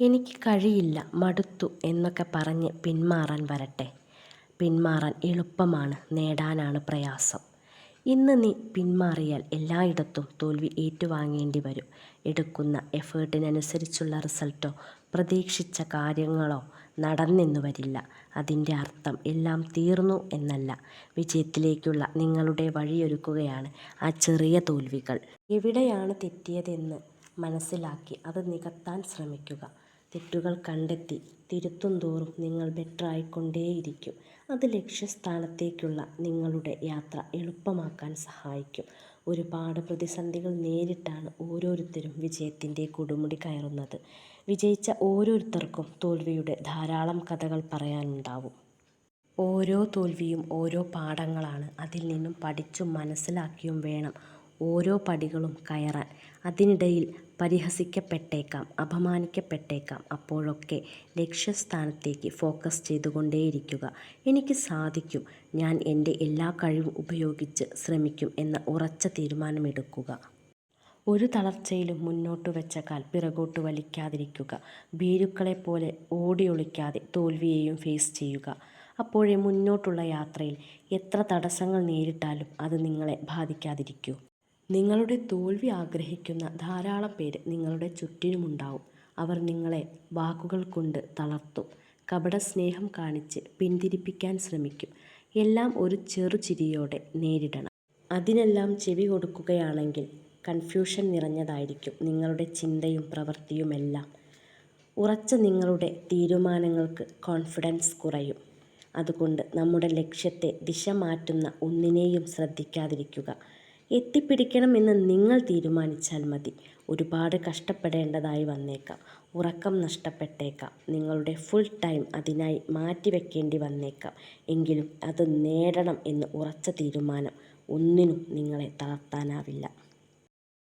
എനിക്ക് കഴിയില്ല മടുത്തു എന്നൊക്കെ പറഞ്ഞ് പിന്മാറാൻ വരട്ടെ. പിന്മാറാൻ എളുപ്പമാണ് നേടാനാണ് പ്രയാസം. ഇന്ന് നീ പിന്മാറിയാൽ എല്ലായിടത്തും തോൽവി ഏറ്റുവാങ്ങേണ്ടി വരും. എടുക്കുന്ന എഫേർട്ടിനനുസരിച്ചുള്ള റിസൾട്ടോ പ്രതീക്ഷിച്ച കാര്യങ്ങളോ നടന്നെന്നു വരില്ല. അതിന്റെ അർത്ഥം എല്ലാം തീർന്നു എന്നല്ല. വിജയത്തിലേക്കുള്ള നിങ്ങളുടെ വഴിയൊരുക്കുകയാണ് ആ ചെറിയ തോൽവികൾ. എവിടെയാണ് തെറ്റിയതെന്ന് മനസ്സിലാക്കി അത് നികത്താൻ ശ്രമിക്കുക. തെറ്റുകൾ കണ്ടെത്തി തിരുത്തുന്തോറും നിങ്ങൾ ബെറ്ററായിക്കൊണ്ടേയിരിക്കും. അത് ലക്ഷ്യസ്ഥാനത്തേക്കുള്ള നിങ്ങളുടെ യാത്ര എളുപ്പമാക്കാൻ സഹായിക്കും. ഒരുപാട് പ്രതിസന്ധികൾ നേരിട്ടാണ് ഓരോരുത്തരും വിജയത്തിന്റെ കൊടുമുടി കയറുന്നത്. വിജയിച്ച ഓരോരുത്തർക്കും തോൽവിയുടെ ധാരാളം കഥകൾ പറയാനുണ്ടാവും. ഓരോ തോൽവിയും ഓരോ പാഠങ്ങളാണ് അതിൽ നിന്നും പഠിച്ചും മനസ്സിലാക്കിയും വേണം ഓരോ പടികളും കയറാൻ. അതിനിടയിൽ പരിഹസിക്കപ്പെട്ടേക്കാം അപമാനിക്കപ്പെട്ടേക്കാം. അപ്പോഴൊക്കെ ലക്ഷ്യസ്ഥാനത്തേക്ക് ഫോക്കസ് ചെയ്തുകൊണ്ടേയിരിക്കുക. എനിക്ക് സാധിക്കും. ഞാൻ എന്റെ എല്ലാ കഴിവും ഉപയോഗിച്ച് ശ്രമിക്കും എന്ന ഉറച്ച തീരുമാനമെടുക്കുക. ഒരു തളർച്ചയിലും മുന്നോട്ട് വെച്ച കാൽ പിറകോട്ട് വലിക്കാതിരിക്കുക. ഭീരുക്കളെപ്പോലെ ഓടിയൊളിക്കാതെ തോൽവിയെയും ഫേസ് ചെയ്യുക. അപ്പോഴേ മുന്നോട്ടുള്ള യാത്രയിൽ എത്ര തടസ്സങ്ങൾ നേരിട്ടാലും അത് നിങ്ങളെ ബാധിക്കാതിരിക്കൂ. നിങ്ങളുടെ തോൽവി ആഗ്രഹിക്കുന്ന ധാരാളം പേര് നിങ്ങളുടെ ചുറ്റിനുമുണ്ടാവും. അവർ നിങ്ങളെ വാക്കുകൾ കൊണ്ട് തളർത്തും. കപടസ്നേഹം കാണിച്ച് പിന്തിരിപ്പിക്കാൻ ശ്രമിക്കും. എല്ലാം ഒരു ചെറുചിരിയോടെ നേരിടണം. അതിനെല്ലാം ചെവി കൊടുക്കുകയാണെങ്കിൽ കൺഫ്യൂഷൻ നിറഞ്ഞതായിരിക്കും നിങ്ങളുടെ ചിന്തയും പ്രവൃത്തിയുമെല്ലാം. ഉറച്ച നിങ്ങളുടെ തീരുമാനങ്ങൾക്ക് കോൺഫിഡൻസ് കുറയും. അതുകൊണ്ട് നമ്മുടെ ലക്ഷ്യത്തെ ദിശ മാറ്റുന്ന ഒന്നിനെയും ശ്രദ്ധിക്കാതിരിക്കുക. എത്തിപ്പിടിക്കണമെന്ന് നിങ്ങൾ തീരുമാനിച്ചാൽ മതി. ഒരുപാട് കഷ്ടപ്പെടേണ്ടതായി വന്നേക്കാം. ഉറക്കം നഷ്ടപ്പെട്ടേക്കാം. നിങ്ങളുടെ ഫുൾ ടൈം അതിനായി മാറ്റിവെക്കേണ്ടി വന്നേക്കാം. എങ്കിലും അത് നേടണം എന്ന് ഉറച്ച തീരുമാനം ഒന്നിനും നിങ്ങളെ തളർത്താനാവില്ല.